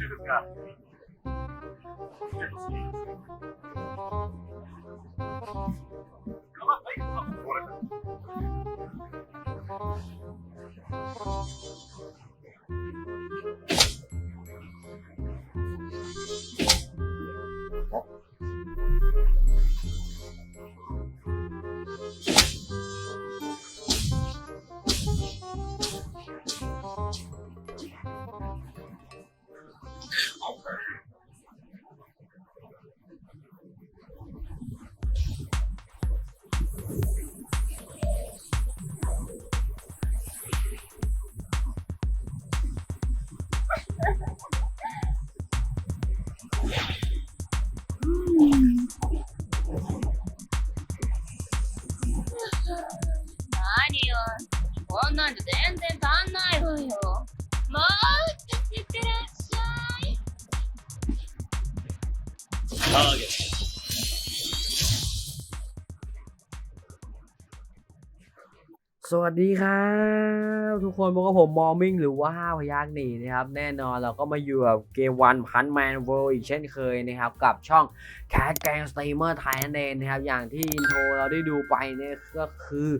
Dude of God. んなんじゃ全然足んないわよ。もう一ついってらっしゃい。ターゲット สวัสดีครับทุกคนพบกับผมมอมิงหรือว่าห้าพยักหนีนะครับแน่นอนเราก็มาอยู่กับเกมวันพันแมนเวิลด์อีกเช่นเคยนะครับกับช่อง Cat Gang Streamer Thai นั่นเองนะครับอย่างที่อินโทรเราได้ดูไปเนี่ยก็คือ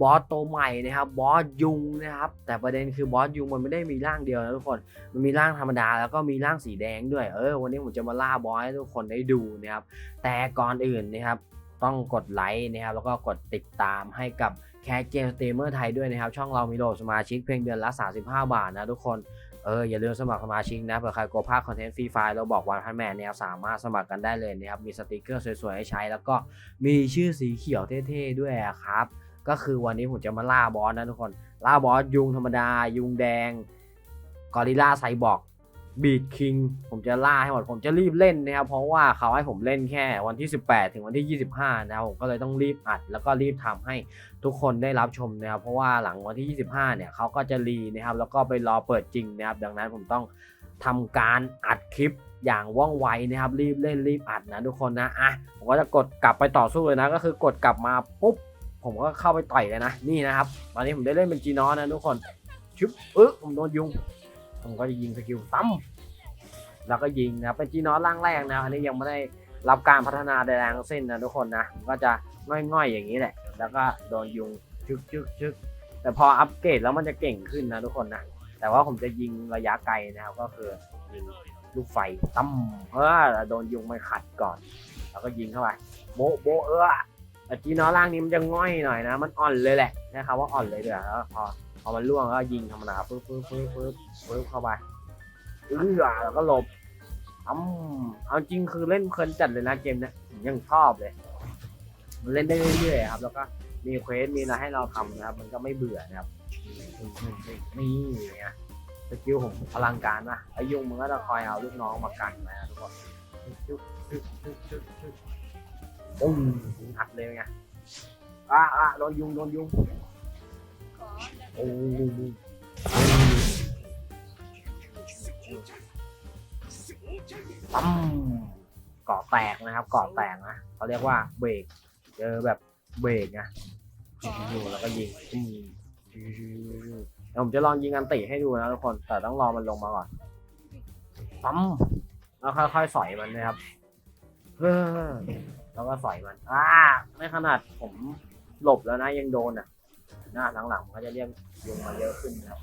บอสตัวใหม่นะครับบอสยุงนะครับแต่ประเด็นคือบอสยุงมันไม่ได้มีร่างเดียวนะทุกคนมันมีร่างธรรมดาแล้วก็มีร่างสีแดงด้วยเออวันนี้ผมจะมาล่าบอสให้ทุกคนได้ดูนะครับแต่ก่อนอื่นนะครับต้องกดไลค์นะครับแล้วก็กดติดตามให้กับ คสเกมสตรีมเมอร์ไทยด้วยนะครับ ช่องเรามีโหลดสมาชิกเพียงเดือนละ 35 บาทนะทุกคนเอออย่าลืมสมัครสมาชิกนะเผื่อใครกลัวพลาดคอนเทนต์ฟรีไฟล์เราบอกวันพันแมนเนี่ยสามารถสมัครกันได้เลยนะครับ มีสติกเกอร์สวยๆให้ใช้ แล้วก็มีชื่อสีเขียวเท่ๆด้วยครับ ก็คือวันนี้ผมจะมาล่าบอสนะทุกคน ล่าบอสยุงธรรมดา ยุงแดง กอริลลาไซบอร์ก บีดคิงผมจะล่าให้หมดผมจะรีบเล่นนะครับ เพราะว่าเขาให้ผมเล่นแค่วันที่ 18 ถึงวันที่ 25 นะครับผมก็เลยต้องรีบอัด แล้วก็รีบทำให้ทุกคนได้รับชมนะครับ เพราะว่าหลังวันที่ 25 เนี่ยเขาก็จะรีนะครับ แล้วก็ไปรอเปิดจริงนะครับ ดังนั้นผมต้องทำการอัดคลิปอย่างว่องไวนะครับ รีบเล่นรีบอัดนะทุกคนนะอะผมก็จะกดกลับไปต่อสู้เลยนะ ก็คือกดกลับมาปุ๊บผมก็เข้าไปต่อยเลยนะนี่นะครับ ตอนนี้ผมได้เล่นเป็นจีนอนะทุกคนชุบเออผมโดนยุง ผมก็จะยิงสกิลตั้มแล้วก็ยิงนะเป็นจีนอร่างแรกนะอันนี้ยังไม่ได้รับการพัฒนาใดๆทั้งสิ้นนะทุกคนนะก็จะง่อยๆอย่างนี้แหละ แล้วก็โดนยุงชึกชึกชึกแต่พออัปเกรดแล้วมันจะเก่งขึ้นนะทุกคนนะแต่ว่าผมจะยิงระยะไกลนะครับก็คือยิงลูกไฟตั้มเออโดนยุงมันขัดก่อน แล้วก็ยิงเข้าไปโบโบเออแต่จีนอร่างนี้มันจะง่อยหน่อยนะ มันอ่อนเลยแหละนะครับว่าอ่อนเลยเดี๋ยวแล้วพอ อมันล่วงก็ยิงธรรมดาปึ๊บปึ๊บปึ๊บปึ๊บปึ๊บเข้าไปเออแล้วก็หลบอืมเอาจริงคือเล่นเพลินจัดเลยนะเกมเนี้ยผมยังชอบเลย มันเล่นได้เรื่อยๆครับ แล้วก็มีเควสมีอะไรให้เราทำนะครับ มันก็ไม่เบื่อนะครับนี่ไงสกิลผมพลังการนะไอายุงมันก็จะคอยเอาลูกน้องมากันนะทุกคนชึบชึบชึบชึบชึบปุ้งอัดเลยไงอะอะโดนยุงโดนยุง โอ้ปั๊มเกาะแตกนะครับ เกาะแตกนะเขาเรียกว่าเบรกเจอแบบเบรกไงอยู่แล้วก็ยิงเดี๋ยวผมจะลองยิงอันติให้ดูนะทุกคนแต่ต้องรอมันลงมาก่อนปั๊มแล้วค่อยๆสอยมันนะครับเออแล้วก็สอยมันอ่าไม่ขนาดผมหลบแล้วนะยังโดนอะ หน้าหลังๆมันก็จะเรียกยุงมาเยอะขึ้นนะครับ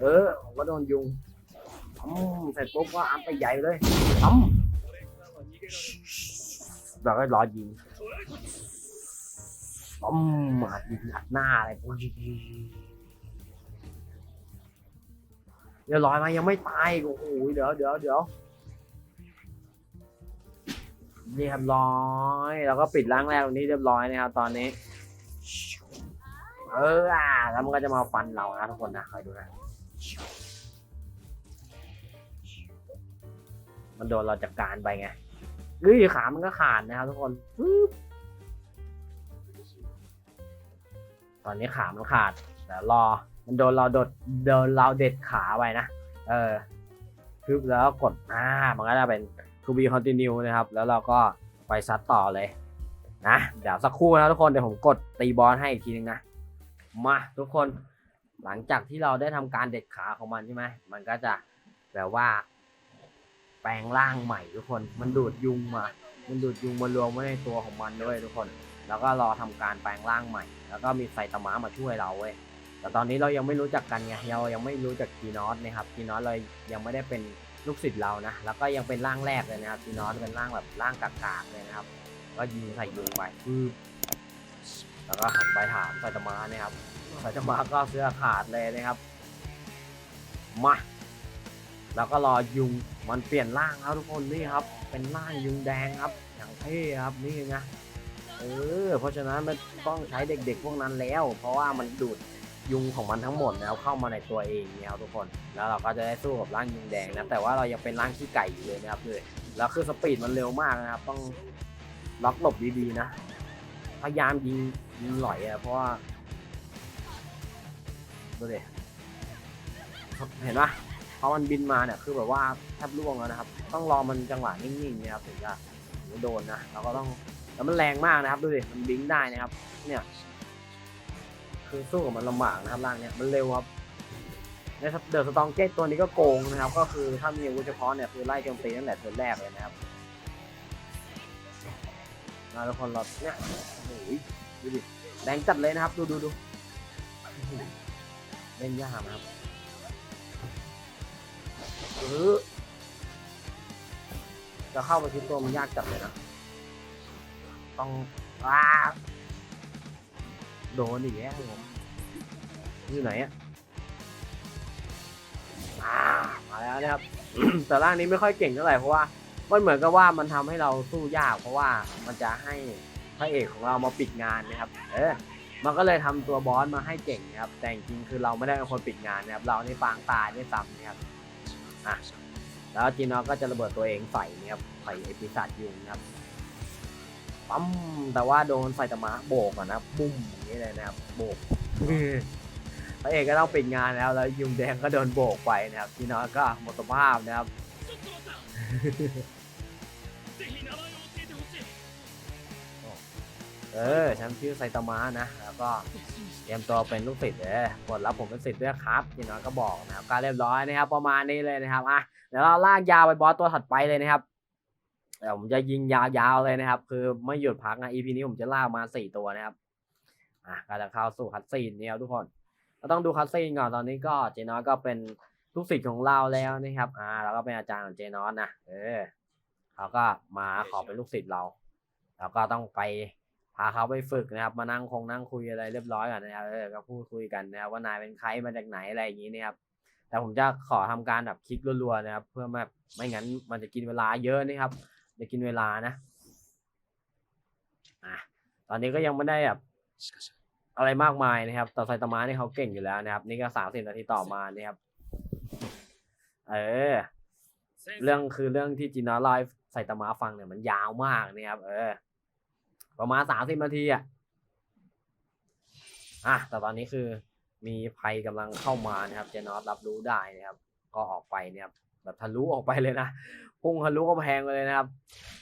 เออผมก็โดนยุงอืมเสร็จปุ๊บก็อัพไปใหญ่เลยอืมแล้วก็รอยิงอืมอัดยิงอัดหน้าอะไรพวกนี้เดี๋ยวลอยมายังไม่ตายโอ้โหเดี๋ยวเดี๋ยวเดี๋ยวเรียบร้อย แล้วก็ปิดร่างแรกตรงนี้เรียบร้อยนะครับตอนนี้ เอออะแล้วมันก็จะมาฟันเรานะทุกคนนะคอยดูนะ มันโดนเราจัดการไปไงเฮ้ยขามันก็ขาดนะครับทุกคนตอนนี้ขามันขาดแต่รอ มันโดนเราโดดโดนเราเด็ดขาไปนะ เออปึ๊บแล้วกดอ่ามันก็จะเป็น to be continue นะครับ แล้วเราก็ไปซัดต่อเลยนะ เดี๋ยวสักครู่นะทุกคน เดี๋ยวผมกดตีบอลให้อีกทีนึงนะ มาทุกคนหลังจากที่เราได้ทำการเด็ดขาของมันใช่ไหมมันก็จะแบบว่า แปลงร่างใหม่ทุกคน มันดูดยุงมา มันดูดยุงมารวมไว้ในตัวของมันด้วยทุกคน แล้วก็รอทำการแปลงร่างใหม่ แล้วก็มีไซตามะมาช่วยเราเว้ย แต่ตอนนี้เรายังไม่รู้จักกันไง เรายังไม่รู้จักกีนอสนะครับ กีนอสเลยยังไม่ได้เป็นลูกศิษย์เรานะ แล้วก็ยังเป็นร่างแรกเลยนะครับ กีนอสเป็นร่างแบบร่างกากๆเลยนะครับ ก็ยิงใส่ยุงไปปึ๊บ แล้วก็หันไปถามไซตามะนะครับไซตามะก็เสื้อขาดเลยนะครับ มาแล้วก็รอยุงมันเปลี่ยนร่างแล้วทุกคนนี่ครับ เป็นร่างยุงแดงครับ อย่างเท่ครับนี่ไงเออเพราะฉะนั้นมันต้องใช้เด็กๆพวกนั้นแล้ว เพราะว่ามันดูดยุงของมันทั้งหมดแล้วเข้ามาในตัวเองเนี่ยครับทุกคนแล้วเราก็จะได้สู้กับร่างยุงแดงนะแต่ว่าเรายังเป็นร่างขี้ไก่อยู่เลยนะครับเลยแล้วคือสปีดมันเร็วมากนะครับ ต้องล็อกหลบดีๆนะ พยายามยิงยิงหล่อยอะเพราะว่าดูดิเห็นปะพอมันบินมาเนี่ยคือแบบว่าแทบล่วงแล้วนะครับ ต้องรอมันจังหวะนิ่งๆนะครับถึงจะถึงโดนนะเราก็ต้องแล้วมันแรงมากนะครับดูดิมันบิงได้นะครับ เนี่ย คือสู้กับมันลำบากนะครับร่างเนี่ยมันเร็วครับในเดอะสตองเกตตัวนี้ก็โกงนะครับ ก็คือถ้ามีอาวุธเฉพาะเนี่ยคือไล่โจมตีตั้งแต่เทิร์นแรกเลยนะครับ มาทุกคนราเนี่ยโอ้โหดูดิแรงจัดเลยนะครับ ดูดูดูเล่นยากนะครับเออจะเข้าไปที่ตัวมันยากจัดเลยนะ ต้องว้าโดนอีกแล้วผมอยู่ไหนอะอ่ามาแล้วนะครับ แต่ร่างนี้ไม่ค่อยเก่งเท่าไหร่เพราะว่า มันเหมือนกับว่ามันทำให้เราสู้ยาก เพราะว่ามันจะให้พระเอกของเรามาปิดงานนะครับ เออ มันก็เลยทำตัวบอสมาให้เก่งนะครับ แต่จริงคือเราไม่ได้เป็นคนปิดงานนะครับ เราในปางตายด้ซ้ำนะครับอะแล้วจีนอก็จะระเบิดตัวเองใส่นะครับใส่ไอปีศาจยุงนะครับปั๊มแต่ว่าโดนไซตามะโบกอะนะบุ้มอย่างนี้เลยนะครับโบกพระเอกก็ต้องปิดงานแล้วแล้วยุงแดงก็โดนโบกไปนะครับทีนอก็หมดสภาพนะครับ เออฉันชื่อไซตามะนะ แล้วก็เตรียมตัวเป็นลูกศิษย์เลยกดรับผมเป็นศิษย์ด้วยครับทีน้อยก็บอกนะครับการเรียบร้อยนะครับ ประมาณนี้เลยนะครับอะเดี๋ยวเราลากยาวไปบอสตัวถัดไปเลยนะครับเดี๋ยวผมจะยิงยาวๆเลยนะครับ คือไม่หยุดพักนะ EP นี้ผมจะลากมาสี่ตัวนะครับอะก็จะเข้าสู่คัดซีนเนี่ยทุกคนก็ต้องดูคัดซีนก่อนตอนนี้ก็เจนอสก็เป็นลูกศิษย์ของเราแล้วนะครับอ่าแล้วก็เป็นอาจารย์ของเจนอสนะเออเขาก็มาขอเป็นลูกศิษย์เราแล้วก็ต้องไป พาเขาไปฝึกนะครับ มานั่งคงนั่งคุยอะไรเรียบร้อยก่อนนะครับเออก็พูดคุยกันนะครับว่านายเป็นใครมาจากไหนอะไรอย่างนี้นะครับ แต่ผมจะขอทำการแบบคลิกรัวๆนะครับ เพื่อแบบไม่งั้นมันจะกินเวลาเยอะนะครับ จะกินเวลานะอะตอนนี้ก็ยังไม่ได้แบบอะไรมากมายนะครับ ต่อไซตามะนี่เขาเก่งอยู่แล้วนะครับ นี่ก็สามสิบนาทีต่อมานะครับ เออ เรื่องคือเรื่องที่จีน่าไลฟ์ไซตามะฟังเนี่ยมันยาวมากนะครับ เออ ประมาณสามสิบนาทีอะอะแต่ตอนนี้คือมีภัยกำลังเข้ามานะครับ เจนอสรับรู้ได้นะครับ ก็ออกไปเนี่ยครับแบบทะลุออกไปเลยนะพุ่งทะลุกำแพงไปเลยนะครับ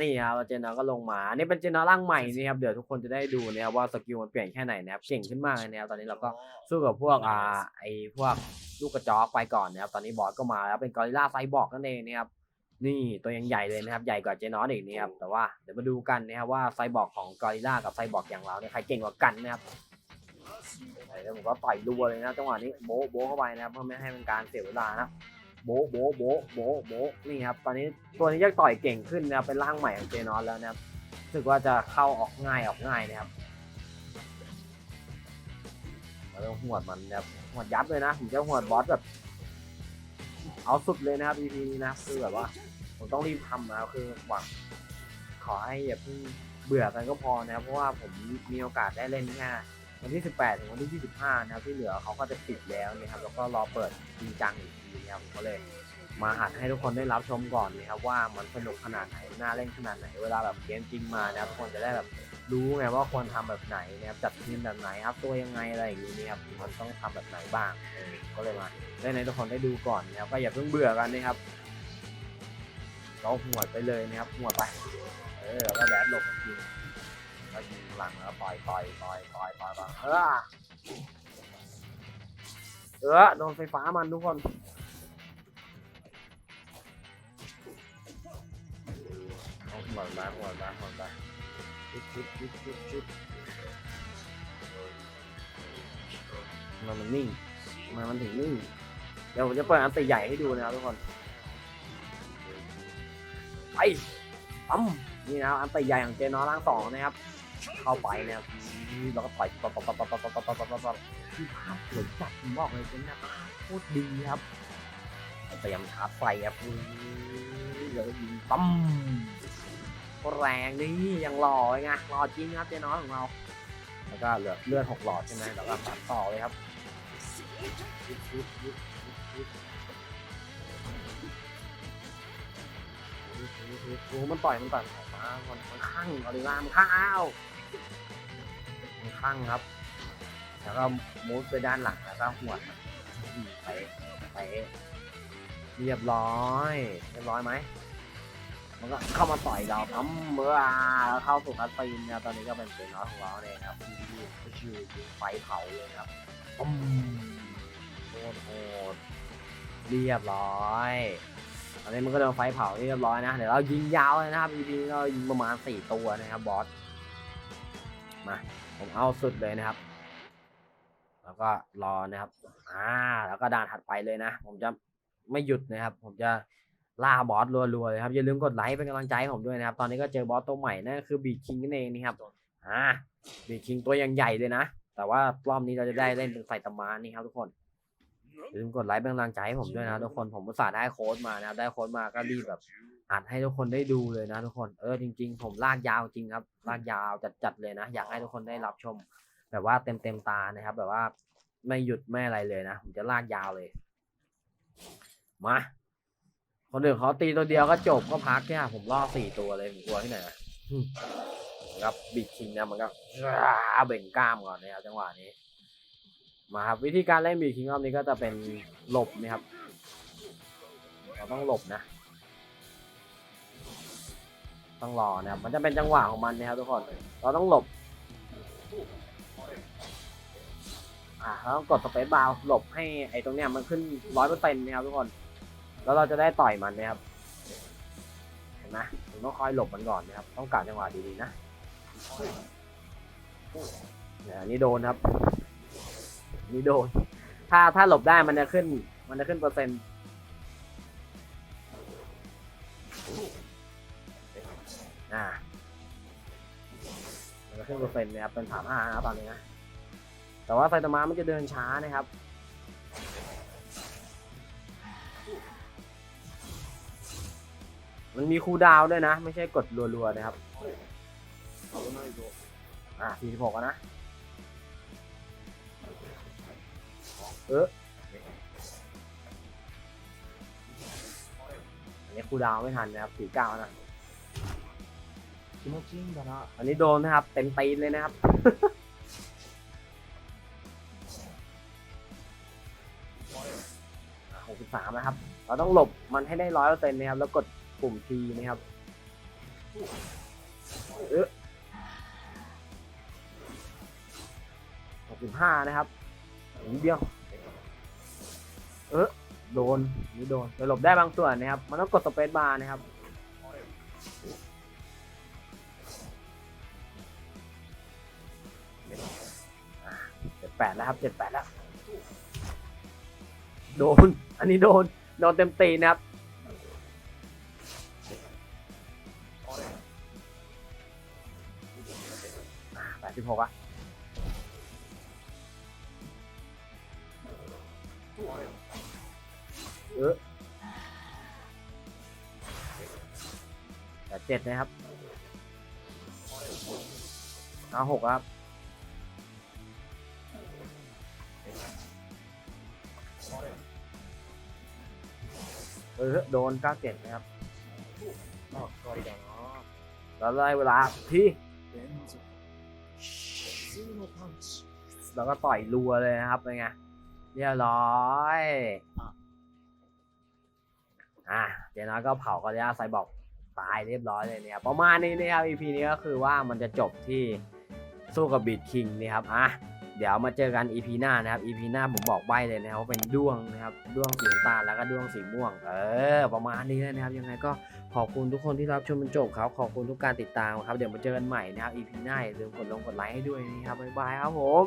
นี่ครับเจนอก็ลงมาอันนี่เป็นเจนอร่างใหม่นี่ครับเดี๋ยวทุกคนจะได้ดูนะครับว่าสกิลมันเปลี่ยนแค่ไหนนะครับเก่งขึ้นมากเลยนะครับตอนนี้เราก็สู้กับพวกอ่าไอพวกลูกกระจอกไปก่อนนะครับ ตอนนี้บอสก็มาแล้วเป็นกอริลลาไซบอร์กนั่นเองนะครับ นี่ตัวยังใหญ่เลยนะครับ ใหญ่กว่าเจนอสอีกนะครับ แต่ว่าเดี๋ยวมาดูกันนะครับว่าไซบอร์กของกอริลลากับไซบอร์กอย่างเราเนี่ยใครเก่งกว่ากันนะครับเดี๋ยวผมก็ต่อยรัวเลยนะจังหวะนี้โบโบเข้าไปนะครับเพื่อไม่ให้เป็นการเสียเวลานะโบโบโบโบโบนี่ครับตอนนี้ตัวนี้จะต่อยเก่งขึ้นนะครับเป็นร่างใหม่ของเจนอนแล้วนะครับรู้สึกว่าจะเข้าออกง่ายออกง่ายนะครับเราต้องหวดมันนะครับหวดยับเลยนะผมจะหวดบอสแบบเอาสุดเลยนะครับ EP นี้นะคือแบบว่า ผมต้องรีบทำนะครับคือหวังขอให้อย่าเพิ่งเบื่อกันก็พอนะครับเพราะว่าผมมีโอกาสได้เล่นแค่วันที่ 18 ถึงวันที่ 25 นะครับที่เหลือเขาก็จะปิดแล้วนะครับ แล้วก็รอเปิดจริงจังอีกทีนะครับก็เลยมาหัดให้ทุกคนได้รับชมก่อนนะครับว่ามันสนุกขนาดไหนน่าเล่นขนาดไหน เวลาแบบเกมจริงมานะครับทุกคนจะได้แบบรู้ไงว่าควรทำแบบไหนนะครับจัดทีมแบบไหนอัพตัวยังไงอะไรอย่างนี้นะครับมันต้องทำแบบไหนบ้างก็เลยมาเล่นให้ทุกคนได้ดูก่อนนะครับก็อย่าเพิ่งเบื่อกันนะครับ เราหัวไปเลยนะครับหัวไป เออแล้วแดดหลบยิงแล้วยิงหลังแล้วปล่อยปล่อยปล่อยปล่อยปล่อยปล่อยเออเออโดนไฟฟ้ามันทุกคนเอาหัวมาหัวมาหัวมาชุบชุบชุบชุบชุบมันมันนิ่งมันมันถึงนิ่งเดี๋ยวผมจะเปิดอันตีใหญ่ให้ดูนะครับทุกคน ไปปั๊มนี่นะอันตีใหญ่ของเจนอร่างสองนะครับ เข้าไปนะครับแล้วก็ต่อยปั๊บปั๊บปั๊บปั๊บปั๊บปั๊บปั๊บปั๊บที่ภาพสวยจัดมบอกเลยเป็นนะภาพโคตรดีครับเตรียมชาร์จไฟครับอื้อแล้วก็ยิงปั๊มแรงนี่ยังหล่อไงหล่อจริงครับเจนอของเรา แล้วก็เหลือเลือดหกหลอดใช่ไหมแล้วก็ตัดต่อเลยครับ โอ้โหมันต่อยมันต่อยออกมามันมันข้างเอาดีว่ามันข้างอ้าวมันข้างครับ แล้วก็มูฟไปด้านหลังแล้วก็หัวดอืมไปไปเรียบร้อย เรียบร้อยไหมมันก็เข้ามาต่อยเราทั้มเมื่อแล้วเข้าสู่คัสตีนเนี่ยตอนนี้ก็เป็นเซนอสของเราเนี่ยครับที่ชื่อยิงไฟเผาเลยครับปุ้มโคตรโหดเรียบร้อย ตอนนี้มันก็โดนไฟเผาเรียบร้อยนะ เดี๋ยวเรายิงยาวเลยนะครับ EP นี้เรายิงประมาณสี่ตัวนะครับบอส มา ผมเอาสุดเลยนะครับ แล้วก็รอนะครับ อ่า แล้วก็ด่านถัดไปเลยนะ ผมจะไม่หยุดนะครับ ผมจะล่าบอสรัวๆเลยครับ อย่าลืมกดไลค์เป็นกำลังใจให้ผมด้วยนะครับ ตอนนี้ก็เจอบอสตัวใหม่นั่นคือบีคิงนั่นเองนี่ครับ อ่าบีคิงตัวยังใหญ่เลยนะ แต่ว่ารอบนี้เราจะได้เล่นเป็นไซตามะนี่ครับทุกคน อย่าลืมกดไลค์เป็นกำลังใจให้ผมด้วยนะทุกคนผมอุตส่าห์ได้โค้ดมานะครับได้โค้ดมาก็รีบแบบอัดให้ทุกคนได้ดูเลยนะทุกคนเออจริง ๆ ผมลากยาวจริงครับลากยาวจัดๆเลยนะ อยากให้ทุกคนได้รับชม แบบว่าเต็มเต็มๆตานะครับ แบบว่าไม่หยุดไม่อะไรเลยนะผมจะลากยาวเลย มาคนอื่นเขาตีตัวเดียวก็จบก็พักเนี่ยผมล่อสี่ตัวเลยผมกลัวที่ไหนนะหึครับบิดคิงนะมันก็เบ่งกล้ามก่อนนะครับจังหวะนี้ มาครับวิธีการเล่นบีคิงรอบนี้ก็จะเป็นหลบนะครับ เราต้องหลบนะ ต้องรอนะครับ มันจะเป็นจังหวะของมันนะครับทุกคน เราต้องหลบ อ่าเราต้องกดสเปซบาร์หลบให้ไอ้ตรงเนี้ยมันขึ้นร้อยเปอร์เซ็นต์นะครับทุกคน แล้วเราจะได้ต่อยมันนะครับ เห็นไหมผมต้องคอยหลบมันก่อนนะครับ ต้องการจังหวะดีๆนะเนี่ยนนี้โดนครับ นี่โดน ถ้าถ้าหลบได้มันจะขึ้น มันจะขึ้นเปอร์เซ็นต์อ่ามันจะขึ้นเปอร์เซ็นต์นะครับเป็นสามห้านะครับตอนนี้นะแต่ว่าไซตามะมันจะเดินช้านะครับมันมีคูดาวด้วยนะ ไม่ใช่กดรัวๆนะครับอะสี่สิบหกนะ เอออันนี้คูดาวไม่ทันนะครับถือก้าวนะคิโมจิดาะอันนี้โดนนะครับ เต็มตีนเลยนะครับ หกสิบสามนะครับ เราต้องหลบมันให้ได้ร้อยเปอร์เซ็นต์นะครับ แล้วกดปุ่มทีนะครับ เออหกสิบห้านะครับนิดเดียว เออโดนนี่โดนแต่หลบได้บางส่วนนะครับ มันต้องกดสเปซบาร์นะครับ เจ็ดแปดแล้วครับเจ็ดแปดแล้ว โดน อันนี้โดน โดนเต็มตีนนะครับ แปดสิบหกอะ เจ็ดนะครับเอาหกครับเออโดนเก้าเจ็ดนะครับเราได้เวลาที่เราก็ต่อยรัวเลยนะครับเป็นไงเรียบร้อย อะเดี๋ยวนะก็เผาก็ได้ไซบอก ตายเรียบร้อยเลยเนี่ยประมาณนี้นะครับ EP นี้ก็คือว่ามันจะจบที่สู้กับบีดคิงนี่ครับอะเดี๋ยวมาเจอกัน EP หน้านะครับ EP หน้าผมบอกใบเลยนะครับว่าเป็นด้วงนะครับด้วงสีน้ำตาลแล้วก็ด้วงสีม่วง เออ ประมาณนี้นะครับ ยังไงก็ขอบคุณทุกคนที่รับชมจนจบครับขอบคุณทุกการติดตามครับเดี๋ยวมาเจอกันใหม่นะครับ EP หน้าอย่าลืมกดลงกดไลค์ให้ด้วยนะครับบ๊ายบายครับผม